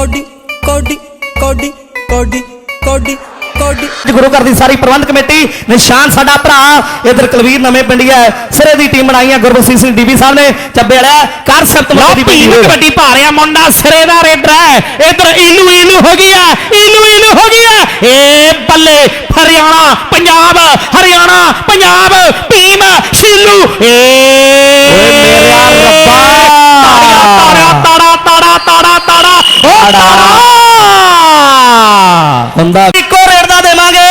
Cody ਕੋਡੀ ਕੋਡੀ ਕੋਡੀ ਕੋਡੀ ਕੋਡੀ। ਗੁਰੂ ਘਰ ਦੀ ਸਾਰੀ ਪ੍ਰਬੰਧ ਕਮੇਟੀ ਨਿਸ਼ਾਨ ਸਾਡਾ ਭਰਾ ਇਧਰ ਕਲਵੀਰ ਨਵੇਂ ਪਿੰਡੀਆ ਸਿਰੇ ਦੀ ਟੀਮ ਬਣਾਈ ਹੈ ਗੁਰਬਖਸ਼ ਸਿੰਘ ਡੀਬੀ ਸਾਹਿਬ ਨੇ ਚੱਬੇ ਵਾਲਾ ਕਰ ਲਓ ਦੀ ਭੀਮ ਕਬੱਡੀ ਪਾ ਰਿਹਾ ਮੁੰਡਾ ਸਿਰੇ ਦਾ ਰੇਡਰ ਹੈ ਇਧਰ ਇਲੂ ਇਲੂ ਹੋ ਗਿਆ ਇਲੂ ਇਲੂ ਹੋ ਗਿਆ ਏ ਬੱਲੇ ਹਰਿਆਣਾ ਪੰਜਾਬ ਹਰਿਆਣਾ ਪੰਜਾਬ ਭੀਮ ਸ਼ੀਲੂ ਏ ਮੇਰਾ ਰੱਬਾ। ਤਾੜਾ ਤਾੜਾ ਹੁੰਦਾ। ਇੱਕੋ ਰੇਟ ਦਾ ਦੇਵਾਂਗੇ।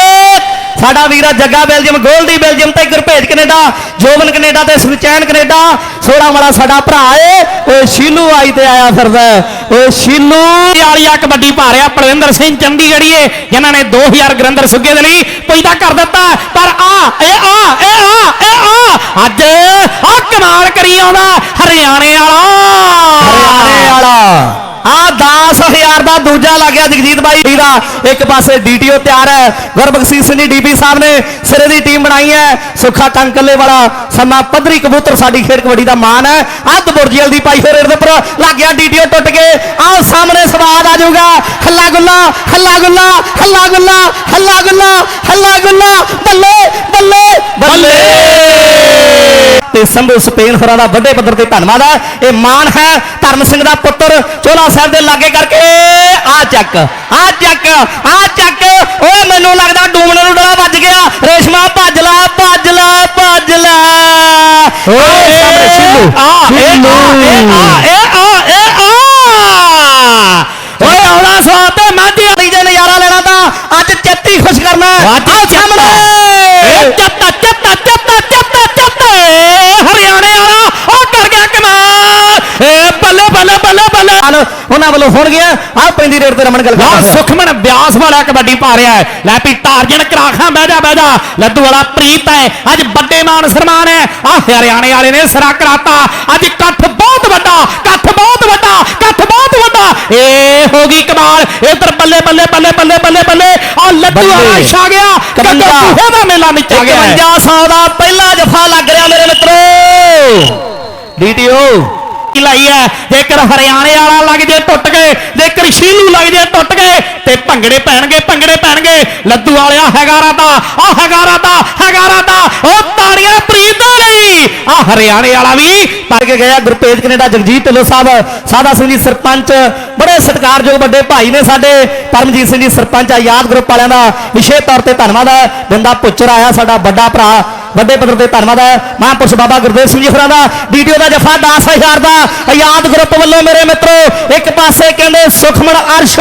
ਸਾਡਾ ਵੀਰਾ ਜੱਗਾ ਬੈਲਜੀਅਮ, ਗੋਲਡੀ ਬੈਲਜੀਅਮ ਤੇ ਗੁਰਭੇਜ ਕੈਨੇਡਾ ਜੋਬਨ ਕੈਨੇਡਾ ਤੇ ਸੁਚੈਨ ਕੈਨੇਡਾ ਸੋੜਾ ਵਾਲਾ ਸਾਡਾ ਭਰਾ ਏ। ਓਏ ਸ਼ੀਲੂ ਆਈ ਤੇ ਆਇਆ ਫਿਰਦਾ ਓਏ ਸ਼ੀਲੂ। ਵਾਲੀਆ ਕਬੱਡੀ ਪਾ ਰਿਹਾ ਪਲਵਿੰਦਰ ਸਿੰਘ ਚੰਡੀਗੜ੍ਹੀਏ, ਜਿਨ੍ਹਾਂ ਨੇ 2000 ਗੁਰਿੰਦਰ ਸੁੱਗੇ ਦੇ ਲਈ ਪੈਦਾ ਕਰ ਦਿੱਤਾ ਪਰ ਆ, ਇਹ ਆ ਇਹ ਆ ਇਹ ਆ। ਅੱਜ ਆ ਕਮਾਲ ਕਰੀ ਆਉਂਦਾ। ਹਰਿਆਣੇ ਦੂਜਾ ਲੱਗ ਗਿਆ ਜਗਜੀਤ ਬਾਈ ਦਾ। ਇੱਕ ਪਾਸੇ ਡੀਟੀਓ ਤਿਆਰ ਹੈ। ਗੁਰਬਖਸ਼ ਸਿੰਘ ਡੀਪੀ ਸਾਹਿਬ ਨੇ ਸਿਰੇ ਦੀ ਟੀਮ ਬਣਾਈ ਹੈ। ਸੁੱਖਾ ਕੰਕਲੇ ਵਾਲਾ ਸਮਾਂ ਪੱਧਰੀ ਕਬੂਤਰ ਸਾਡੀ ਖੇਡ ਕਬੱਡੀ ਦਾ ਮਾਨ ਹੈ। ਅੱਧ ਬੁਰਜੀਲ ਦੀ ਪਾਈ ਰੇਡ ਦੇ ਉੱਪਰ ਲੱਗ ਗਿਆ ਡੀਟੀਓ ਟੁੱਟ ਕੇ। ਆਹ ਸਾਹਮਣੇ ਸਵਾਦ ਆ ਜਾਊਗਾ। ਹੱਲਾ ਗੁੱਲਾ ਹੱਲਾ ਗੁੱਲਾ ਹੱਲਾ ਗੁੱਲਾ ਹੱਲਾ ਗੁੱਲਾ ਹੱਲਾ ਗੁੱਲਾ ਬੱਲੇ ਬੱਲੇ ਬੱਲੇ ਤੇ ਸੰਭੂ ਸਪੇਨ ਹੋਰਾਂ ਦਾ ਵੱਡੇ ਪੱਧਰ ਤੇ ਧੰਨਵਾਦ ਹੈ ਇਹ ਮਾਨ ਹੈ ਧਰਮ ਸਿੰਘ ਦਾ ਪੁੱਤਰ ਚੋਲਾ ਸਾਹਿਬ ਦੇ ਲਾਗੇ ਕਰਕੇ। ਆ ਚੱਕ ਆ ਚੱਕ ਆ ਚੱਕ। ਓਏ ਮੈਨੂੰ ਲੱਗਦਾ ਡੂਮਣੇ ਨੂੰ ਡਲਾ ਵੱਜ ਗਿਆ। ਰੇਸ਼ਮਾ ਭੱਜ ਲਾ ਭੱਜ ਲਾ ਭੱਜ ਲਾ। ਓਏ ਸਾਹਮਣੇ ਆ ਇਹ ਆ ਇਹ ਆ ਇਹ ਆ ਓਏ ਆਉਣਾ ਸੋ ਤੇ ਮਾਝੀ ਵਾਲੀ ਦੇ ਨਜ਼ਾਰਾ ਲੈਣਾ ਤਾਂ ਅੱਜ ਚਿੱਤੀ ਖੁਸ਼ ਕਰਨਾ ਅੱਜ ਆ ਇਹ ਸਾਹਮਣੇ ਚੱਤਾ ਚੱਤਾ ਚੱਤਾ ਚੱਤਾ ਚੱਤਾ ਹਰਿਆਣੇ ਵਾਲਾ ਉਹ ਕਰ ਗਿਆ ਕਮਾਲ ਏ ਬੱਲੇ ਬੱਲੇ ਬੱਲੇ ਬੱਲੇ ਹਾਲ ਉਹਨਾਂ ਵੱਲੋਂ ਹੁਣ ਗਿਆ। ਆ ਪੈਂਦੀ ਰੇਡ ਤੇ ਰਮਨ ਗੱਲ ਆ ਕਰਦਾ ਸੁਖਮਨ ਬਿਆਸ ਵਾਲਾ ਕਬੱਡੀ ਪਾ ਰਿਹਾ ਹੈ। ਲੈ ਵੀ ਟਾਰਜਨ ਕਰਾਖਾਂ ਬਹਿ ਜਾ ਬਹਿ ਜਾ। ਲੱਡੂ ਵਾਲਾ ਪ੍ਰੀਤ ਹੈ। ਅੱਜ ਵੱਡੇ ਮਾਨ ਸਨਮਾਨ ਹੈ। ਆ ਹਰਿਆਣੇ ਵਾਲੇ ਨੇ ਸਿਰਾ ਕਰਾਤਾ। ਅੱਜ ਇਕੱਠ ਬਹੁਤ ਵੱਡਾ ਇਕੱਠ ਬਹੁਤ ਵੱਡਾ ਇਕੱਠ ਬਹੁਤ ਵੱਡਾ। ਏ ਹੋ ਗਈ ਕਮਾਲ। ਇਧਰ ਬੱਲੇ ਬੱਲੇ ਬੱਲੇ ਬੱਲੇ ਬੱਲੇ ਬੱਲੇ। ਆ ਲੱਡੂ ਵਾਲਾ ਬੱਲੇ। ਛਾ ਗਿਆ। ਕੱਦੋ ਇਕਵੰਜਾ। ਚੂਹੇ ਦਾ ਮੇਲਾ ਨੱਚਾ ਗਿਆ ਹੈ। 5100 ਦਾ ਪਹਿਲਾ ਜਫਾ ਲੱਗ ਰਿਹਾ ਮੇਰੇ ਮਿੱਤਰੋ। ਡੀਟੀਓ ਕੀ ਲਾਈ ਹੈ? ਜੇਕਰ ਹਰਿਆਣੇ ਵਾਲਾ ਲੱਗ ਜੇ ਟੁੱਟ ਗਏ, ਜੇਕਰ ਸ਼ੀਲੂ ਲੱਗ ਜੇ ਟੁੱਟ ਗਏ, ਤੇ ਭੰਗੜੇ ਪੈਣਗੇ ਭੰਗੜੇ ਪੈਣਗੇ। ਲੱਦੂ ਵਾਲਿਆ, ਹੈਗਾ ਰਾਤਾ ਆ ਹੈਗਾ ਰਾਤਾ ਹੈਗਾ ਰਾਤਾ ਉਹ ਤਾੜੀਆਂ ਪ੍ਰੀਤ ਦੇ ਲਈ। ਆ ਹਰਿਆਣੇ ਵਾਲਾ ਵੀ ਪਰ ਕੇ ਗਿਆ ਗੁਰਪੇਜ ਕੈਨੇਡਾ, ਜਗਜੀਤ ਢਿੱਲੋਂ ਸਾਹਿਬ ਸਾਦਾ ਸਿੰਘ ਜੀ ਸਰਪੰਚ, ਬੜੇ ਸਤਿਕਾਰਯੋਗ ਵੱਡੇ ਭਾਈ ਨੇ ਸਾਡੇ, ਪਰਮਜੀਤ ਸਿੰਘ ਜੀ ਸਰਪੰਚ ਆਯਾਦ ਗਰੁੱਪ ਵਾਲਿਆਂ ਦਾ ਵਿਸ਼ੇਸ਼ ਤੌਰ ਤੇ ਧੰਨਵਾਦ ਹੈ। ਬੰਦਾ ਪੁੱਚਰ ਆਇਆ ਸਾਡਾ ਵੱਡਾ ਭਰਾ ਵੱਡੇ ਪੱਧਰ ਤੇ ਧੰਨਵਾਦ ਹੈ। ਮਹਾਂਪੁਰਸ਼ ਬਾਬਾ ਗੁਰਦੇਵ ਸਿੰਘ ਜੀ ਹੋਰਾਂ ਦਾ। ਡੀਟੀਓ ਦਾ ਜਫਾ 10000 ਦਾ। ਆਯਾਦ ਗਰੁੱਪ ਵੱਲੋਂ ਮੇਰੇ ਮਿੱਤਰੋ ਇੱਕ ਪਾਸੇ ਕਹਿੰਦੇ ਸੁਖਮਨ ਅਰਸ਼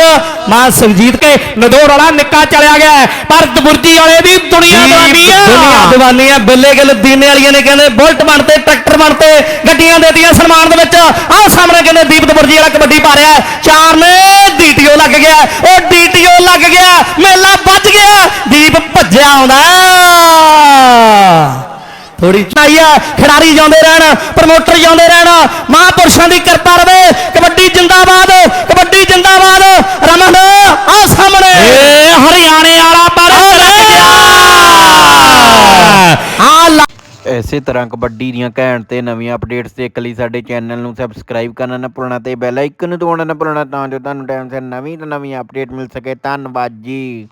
ਮਾਂ ਸੁਖਜੀਤ ਕੇ ਨਦੌਰ ਵਾਲਾ ਨਿੱਕਾ ਚਲਿਆ ਗਿਆ ਹੈ, ਪਰ ਦਬੁਰਜੀ ਵਾਲੇ ਦੀ ਦੁਨੀਆ ਦਵਾਨੀ ਆ। ਦੁਨੀਆ ਦੀਵਾਨੀ ਆ। ਬਿੱਲੇ ਗਿੱਲ ਦੀਨੇ ਵਾਲੀਆਂ ਨੇ ਕਹਿੰਦੇ ਬੁਲਟ ਬਣਤੇ ਟਰੈਕਟਰ ਬਣਤੇ ਗੱਡੀਆਂ ਦੇਤੀਆਂ ਸਨਮਾਨ ਦੇ ਵਿੱਚ। ਆਹ ਸਾਹਮਣੇ ਕਹਿੰਦੇ ਦੀਪਤ ਬੁਰਜੀ ਵਾਲਾ ਕਬੱਡੀ ਪਾ ਰਿਹਾ ਹੈ। ਚਾਰ ਨੇ ਡੀਟੀਓ ਲੱਗ ਗਿਆ। ਉਹ ਡੀਟੀਓ ਲੱਗ ਗਿਆ। ਮੇਲਾ ਵੱਜ ਗਿਆ। ਦੀਪ ਭੱਜਿਆ ਆਉਂਦਾ ਥੋੜੀ ਚਾਈ ਆ। ਖਿਡਾਰੀ ਜਾਂਦੇ ਰਹਿਣ ਪ੍ਰਮੋਟਰ ਜਾਂਦੇ ਰਹਿਣ। ਮਹਾਂਪੁਰਸ਼ਾਂ ਦੀ ਕਿਰਪਾ ਰਵੇ। ਕਬੱਡੀ ਜਿੰਦਾਬਾਦ ਕਬੱਡੀ ਜਿੰਦਾਬਾਦ। ਰਮਨ ਆਹ ਸਾਹਮਣੇ। ਏ ਹਰਿਆਣੇ ਵਾਲਾ ਪਰ ਆ ਇਸੇ ਤਰ੍ਹਾਂ ਕਬੱਡੀ ਦੀਆਂ ਘੈਂਟ ਤੇ ਨਵੀਆਂ ਅਪਡੇਟਸ ਦੇਖਣ ਲਈ ਸਾਡੇ ਚੈਨਲ ਨੂੰ ਸਬਸਕ੍ਰਾਈਬ ਕਰਨਾ ਨਾ ਭੁੱਲਣਾ ਤੇ ਬੈਲ ਆਈਕਨ ਨੂੰ ਦਬਾਉਣਾ ਨਾ ਭੁੱਲਣਾ ਤਾਂ ਜੋ ਤੁਹਾਨੂੰ ਟਾਈਮ ਸਿਰ ਨਵੀਂ ਤੋਂ ਨਵੀਂ ਅਪਡੇਟ ਮਿਲ ਸਕੇ। ਧੰਨਵਾਦ ਜੀ।